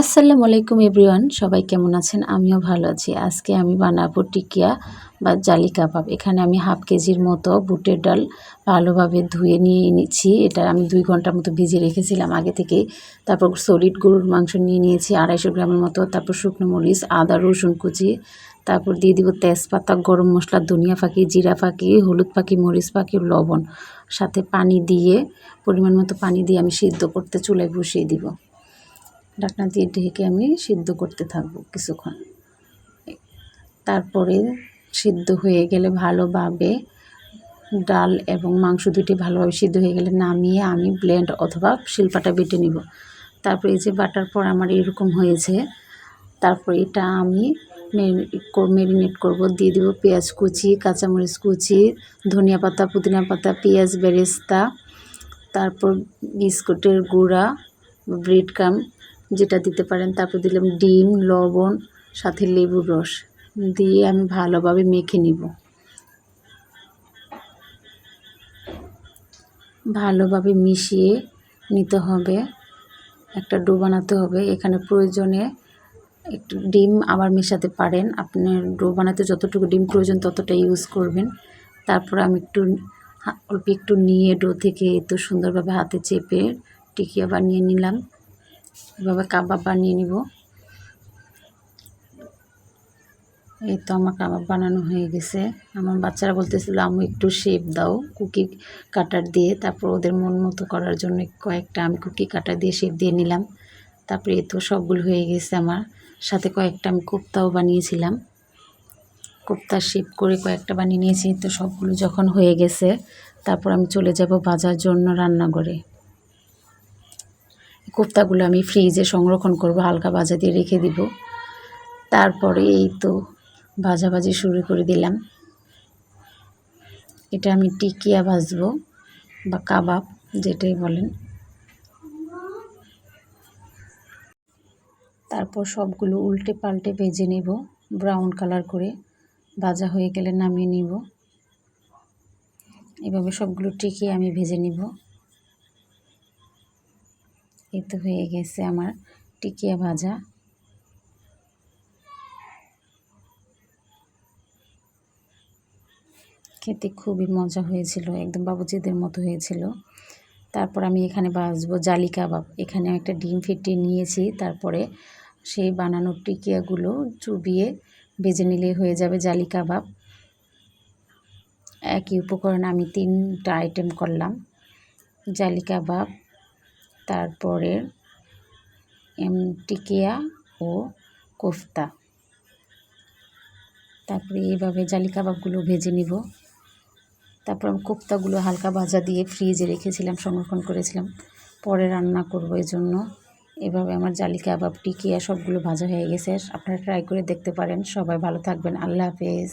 আসসালামু আলাইকুম এভরিওয়ান, সবাই কেমন আছেন? আমিও ভালো আছি। আজকে আমি বানাবো টিকিয়া বা জালি কাবাব। এখানে আমি হাফ কেজির মতো বুটের ডাল ভালোভাবে ধুয়ে নিয়ে নিচ্ছি এটা আমি দুই ঘণ্টার মতো ভিজিয়ে রেখেছিলাম আগে থেকে তারপর সলিড গরুর মাংস নিয়ে নিয়েছি, আড়াইশো গ্রামের মতো। তারপর শুকনো মরিচ, আদা, রসুন কুচি। তারপর দিয়ে দিব তেজপাতা, গরম মশলা, ধনিয়া ফাঁকি, জিরা ফাঁকি, হলুদ পাখি মরিচ পাখি লবণ। সাথে পানি দিয়ে, পরিমাণ মতো পানি দিয়ে আমি সিদ্ধ করতে চুলায় বসিয়ে দিব। ঢাকনা দিয়ে ঢেকে আমি সিদ্ধ করতে থাকব কিছুক্ষণ। তারপরে সিদ্ধ হয়ে গেলে ভালোভাবে ডাল এবং মাংস দুটি ভালোভাবে সিদ্ধ হয়ে গেলে নামিয়ে আমি ব্লেন্ড অথবা শিল্পাটা বেটে নিব। তারপর এই যে বাটার পর আমার এরকম হয়েছে, তারপর এটা আমি মেরিনেট করব। দিয়ে দেবো পেঁয়াজ কুচি, কাঁচামরিচ কুচি, ধনিয়া পাতা, পুদিনা পাতা, পেঁয়াজ, বেরেস্তা, তারপর বিস্কুটের গুঁড়া, ব্রেড ক্রাম যেটা দিতে পারেন, তারপর দিলাম ডিম, লবণ, সাথে লেবুর রস। দিয়ে আমি ভালোভাবে মেখে নিব। ভালোভাবে মিশিয়ে নিতে হবে। একটা ডো বানাতে হবে। এখানে প্রয়োজনে একটু ডিম আবার মেশাতে পারেন। আপনার ডো বানাতে যতটুকু ডিম প্রয়োজন ততটা ইউজ করবেন। তারপর আমি একটু অল্প একটু নিয়ে ডো থেকে এত সুন্দরভাবে হাতে চেপে টিকিয়া বানিয়ে নিলাম। এভাবে কাবাব বানিয়ে নিব। এই তো আমার কাবাব বানানো হয়ে গেছে। আমার বাচ্চারা বলতেছিল, আমি একটু শেপ দাও কুকি কাটার দিয়ে। তারপর ওদের মন মতো করার জন্য কয়েকটা, আমি কুকি কাটার দিয়ে শেপ দিয়ে নিলাম। তারপরে এই তো সবগুলো হয়ে গেছে আমার। সাথে কয়েকটা আমি কোপ্তাও বানিয়েছিলাম। কোপ্তা শেপ করে কয়েকটা বানিয়ে নিয়েছি। তো সবগুলো যখন হয়ে গেছে, তারপর আমি চলে যাব বাজার জন্য রান্নাঘরে। কোপ্তাগুলো আমি ফ্রিজে সংরক্ষণ করব, হালকা ভাজা দিয়ে রেখে দিব। তারপরে এই তো ভাজাভাজি শুরু করে দিলাম। এটা আমি টিকিয়া ভাজবো বা কাবাব যেটাই বলেন। তারপর সবগুলো উল্টে পাল্টে ভেজে নেব, ব্রাউন কালার করে ভাজা হয়ে গেলে নামিয়ে নিব। এভাবে সবগুলো টিকিয়ে আমি ভেজে নিব। এই তো হয়ে গেছে আমার টিকিয়া ভাজা। খেতে খুবই মজা হয়েছিল, একদম বাবুজিদের মতো হয়েছিল। তারপর আমি এখানে বাজবো জালি কাবাব। এখানে একটা ডিম ফেটিয়ে নিয়েছি, তারপরে সেই বানানো টিকিয়াগুলো চুবিয়ে ভেজে নিলে হয়ে যাবে জালি কাবাব। একই উপকরণ আমি তিনটা আইটেম করলাম, জালি কাবাব তারপরে টিকিয়া ও কোফতা। তারপরে এইভাবে জালি কাবাবগুলো ভেজে নিব। তারপর আমি কোফতাগুলো হালকা ভাজা দিয়ে ফ্রিজে রেখেছিলাম সংরক্ষণ করেছিলাম। পরে রান্না করব এই জন্য এভাবে আমার জালি কাবাব টিকিয়া সবগুলো ভাজা হয়ে গেছে। আপনারা ট্রাই করে দেখতে পারেন। সবাই ভালো থাকবেন। আল্লাহ হাফেজ।